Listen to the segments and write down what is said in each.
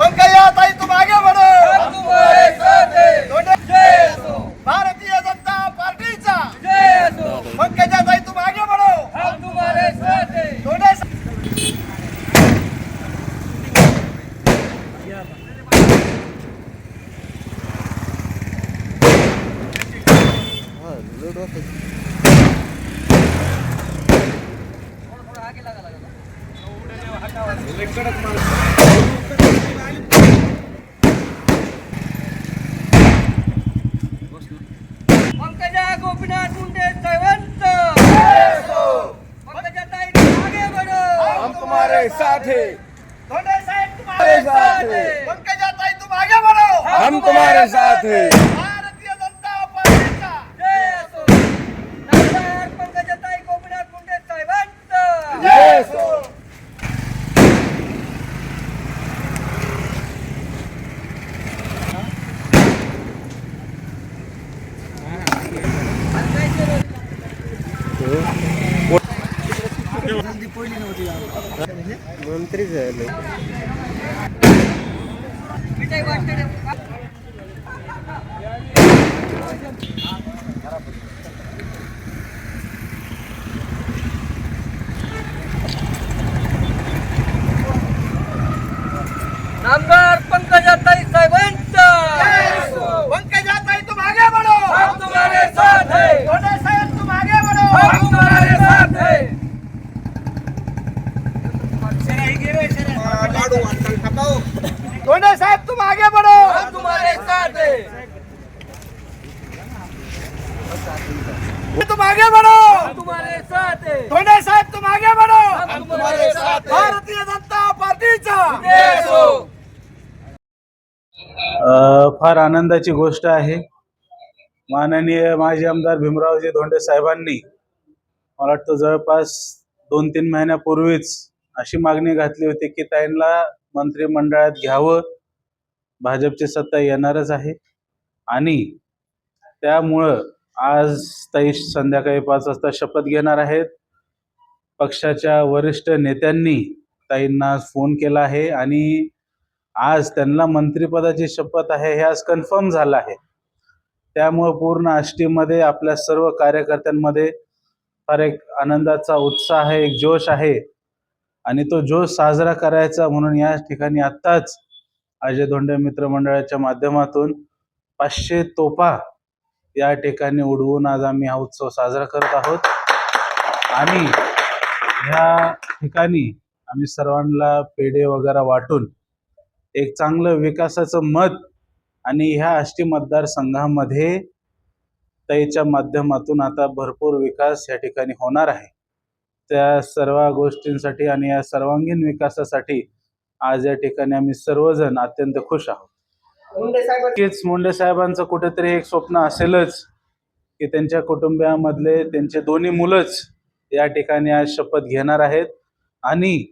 पंकजा ताई तुम आगे बढ़ो हम तुम्हारे साथ भारतीय जनता पार्टीचा पंकजा ताई तुम आगे बढ़ो हम तुम्हारे तुम्हारे साथ। हैं तुम्हारे साथ। हैं। तुम आगे बढ़ो। हम तुम्हारे साथ हैं। भारतीय मंत्री झाले विजय वाटते नामदार पंकजा ताई साहेबांच पंकजा ताई तुम आगे बढ़ो हम तुम्हारे साथ हैं दोन्ही साहेब तुम आगे बढ़ो हम तुम्हारे साथ हैं दोन्ही साहेब तुम आगे बढ़ो। हम तुम्हारे साथ हैं। तुम आगे बढ़ो। हम तुम्हारे साथ हैं। दोन्ही साहेब तुम आगे बढ़ो। हम तुम्हारे साथ हैं। भारतीय जनता पार्टीचा जय असो अ, फार आनंदाची गोष्ट आहे. माननीय माजी आमदार भीमरावजी धोंडे साहेबांनी मला वाटतं जवळपास दोन तीन महिन्यापूर्वीच अशी मागणी घातली होती की ताईंना मंत्रिमंडळात घ्यावं. भाजपची सत्ता येणारच आहे. आणि त्यामुळं आज ताई संध्याकाळी पाच वाजता शपथ घेणार आहेत. पक्षाच्या वरिष्ठ नेत्यांनी ताईंना फोन केला आहे आणि आज त्यांना मंत्रिपदाची शपथ आहे हे आज कन्फर्म झालं आहे. त्यामुळं पूर्ण आष्टीमध्ये आपल्या सर्व कार्यकर्त्यांमध्ये फार एक आनंदाचा उत्साह आहे एक जोश आहे. आणि तो जोश साजरा करायचा म्हणून या ठिकाणी आत्ताच अजय धोंडे मित्रमंडळाच्या माध्यमातून पाचशे तोपा या ठिकाणी उडवून आज आम्ही हा उत्सव साजरा करत आहोत. आणि ह्या ठिकाणी आम्ही सर्वांना पेढे वगैरे वाटून एक चांगलं विकासाचं मत आणि ह्या आष्टी मतदारसंघामध्ये ताईच्या माध्यमातून आता भरपूर विकास या ठिकाणी होणार आहे. त्या सर्व गोष्टींसाठी आणि या सर्वांगीण विकासासाठी आज या ठिकाणी आम्ही सर्वजण अत्यंत खुश आहोत. नक्कीच मुंडे साहेबांचं कुठेतरी एक स्वप्न असेलच की त्यांच्या कुटुंबियामधले त्यांचे दोन्ही मुलंच या ठिकाणी आज शपथ घेणार आहेत. आणि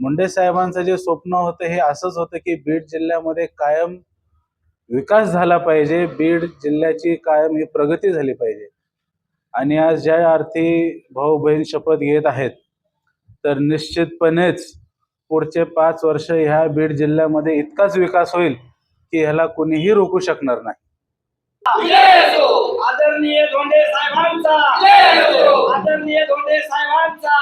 मुंडे साहेबांचं जे स्वप्न होतं हे असंच होतं की बीड जिल्ह्यामध्ये कायम विकास झाला पाहिजे. बीड जिल्ह्याची कायम ही प्रगती झाली पाहिजे. आणि आज ज्या अर्थी भाऊ बहीण शपथ घेत आहेत तर निश्चितपणेच पुढचे पाच वर्ष ह्या बीड जिल्ह्यामध्ये इतकाच विकास होईल की ह्याला कुणीही रोखू शकणार नाही. आदरणीय धोंडे साहेबांचा. आदरणीय धोंडे साहेबांचा.